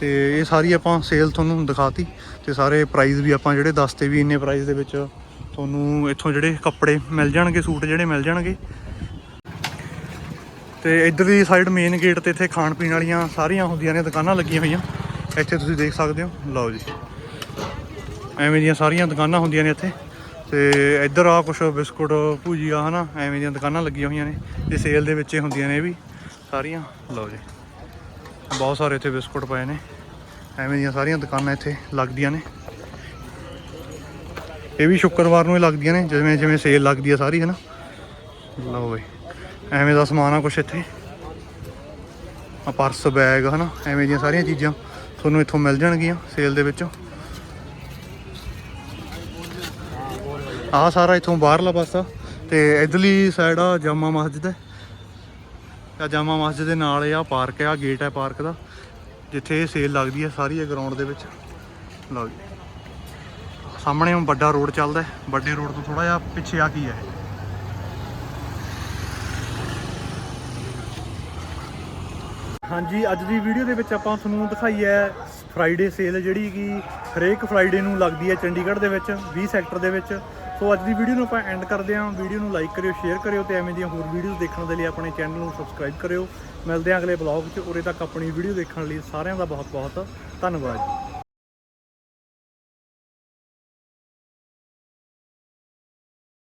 ਤੇ ਇਹ ਸਾਰੀ ਆਪਾਂ ਸੇਲ ਤੁਹਾਨੂੰ ਦਿਖਾਤੀ ਤੇ ਸਾਰੇ ਪ੍ਰਾਈਸ ਵੀ ਆਪਾਂ ਜਿਹੜੇ ਦੱਸਤੇ ਵੀ ਇੰਨੇ ਪ੍ਰਾਈਸ ਦੇ ਵਿੱਚ ਤੁਹਾਨੂੰ ਇੱਥੋਂ ਜਿਹੜੇ ਕੱਪੜੇ ਮਿਲ ਜਾਣਗੇ, ਸੂਟ ਜਿਹੜੇ ਮਿਲ ਜਾਣਗੇ। ਤੇ ਇਧਰਲੀ ਸਾਈਡ ਮੇਨ ਗੇਟ ਤੇ ਇੱਥੇ ਖਾਣ ਪੀਣ ਵਾਲੀਆਂ ਸਾਰੀਆਂ ਹੁੰਦੀਆਂ ਨੇ, ਦੁਕਾਨਾਂ ਲੱਗੀਆਂ ਹੋਈਆਂ। ਇੱਥੇ ਤੁਸੀਂ ਦੇਖ ਸਕਦੇ ਹੋ। ਲਓ ਜੀ। ਐਵੇਂ ਦੀਆਂ ਸਾਰੀਆਂ ਦੁਕਾਨਾਂ ਹੁੰਦੀਆਂ ਨੇ ਇੱਥੇ। ਤੇ ਇੱਧਰ ਆ ਕੁਛ ਬਿਸਕੁਟ ਭੁਜੀਆ, ਹਨਾ? ਐਵੇਂ ਦੀਆਂ ਦੁਕਾਨਾਂ ਲੱਗੀਆਂ ਹੋਈਆਂ ਨੇ। ਇਹ ਸੇਲ ਦੇ ਵਿੱਚ ਹੀ ਹੁੰਦੀਆਂ ਨੇ ਇਹ ਵੀ, ਸਾਰੀਆਂ। ਲਓ ਜੀ। ਬਹੁਤ ਸਾਰੇ ਇੱਥੇ ਬਿਸਕੁਟ ਪਏ ਨੇ। ਐਵੇਂ ਦੀਆਂ ਸਾਰੀਆਂ ਦੁਕਾਨਾਂ ਇੱਥੇ ਲੱਗਦੀਆਂ ਨੇ। ਇਹ ਵੀ ਸ਼ੁੱਕਰਵਾਰ ਨੂੰ ਹੀ ਲੱਗਦੀਆਂ ਨੇ, ਜਿਵੇਂ ਜਿਵੇਂ ਸੇਲ ਲੱਗਦੀ ਆ ਸਾਰੀ ਹੈ ਨਾ ਲਓ ਬਈ। ਐਵੇਂ ਦਾ ਸਮਾਨ ਆ ਕੁਛ ਇੱਥੇ। ਆ ਪਰਸ ਬੈਗ ਹਨਾ? ਐਵੇਂ ਦੀਆਂ ਸਾਰੀਆਂ ਚੀਜ਼ਾਂ ਤੁਹਾਨੂੰ ਇੱਥੋਂ ਮਿਲ ਜਾਣਗੀਆਂ ਸੇਲ ਦੇ ਵਿੱਚੋਂ। ਆਹ ਸਾਰਾ ਇੱਥੋਂ ਬਾਹਰਲਾ ਪਾਸਾ ਤੇ ਇਧਰਲੀ ਸਾਈਡ ਆ ਜਾਮਾ ਮਸਜਿਦ ਹੈ। ਆ ਜਾਮਾ ਮਸਜਿਦ ਦੇ ਨਾਲ ਇਹ ਆ ਪਾਰਕ ਹੈ, ਆ ਗੇਟ ਹੈ ਪਾਰਕ ਦਾ, ਜਿੱਥੇ ਇਹ ਸੇਲ ਲੱਗਦੀ ਹੈ ਸਾਰੀ ਇਹ ਗਰਾਊਂਡ ਦੇ ਵਿੱਚ। ਲਓ ਜੀ। ਸਾਹਮਣੇ ਹੁਣ ਵੱਡਾ ਰੋਡ ਚੱਲਦਾ ਹੈ। ਵੱਡੇ ਰੋਡ ਤੋਂ ਥੋੜਾ ਜਿਹਾ ਪਿੱਛੇ ਆ ਕੀ ਹੈ ਹਾਂਜੀ, ਅੱਜ ਦੀ ਵੀਡੀਓ ਦੇ ਵਿੱਚ ਆਪਾਂ ਤੁਹਾਨੂੰ ਦਿਖਾਈ ਹੈ ਫਰਾਈਡੇ ਸੇਲ ਜਿਹੜੀ ਕਿ ਹਰੇਕ ਫਰਾਈਡੇ ਨੂੰ ਲੱਗਦੀ ਹੈ ਚੰਡੀਗੜ੍ਹ ਦੇ ਵਿੱਚ 20 ਸੈਕਟਰ ਦੇ ਵਿੱਚ। ਸੋ ਅੱਜ ਦੀ ਵੀਡੀਓ ਨੂੰ ਆਪਾਂ ਐਂਡ ਕਰਦੇ ਹਾਂ। ਵੀਡੀਓ ਨੂੰ ਲਾਈਕ ਕਰਿਓ ਸ਼ੇਅਰ ਕਰਿਓ ਤੇ ਐਵੇਂ ਦੀਆਂ ਹੋਰ ਵੀਡੀਓਜ਼ ਦੇਖਣ ਦੇ ਲਈ ਆਪਣੇ ਚੈਨਲ ਨੂੰ ਸਬਸਕ੍ਰਾਈਬ ਕਰਿਓ। ਮਿਲਦੇ ਹਾਂ ਅਗਲੇ ਬਲੌਗ 'ਚ। ਉਰੇ ਤੱਕ ਆਪਣੀ ਵੀਡੀਓ ਦੇਖਣ ਲਈ ਸਾਰਿਆਂ ਦਾ ਬਹੁਤ ਬਹੁਤ ਧੰਨਵਾਦ। ਜੀ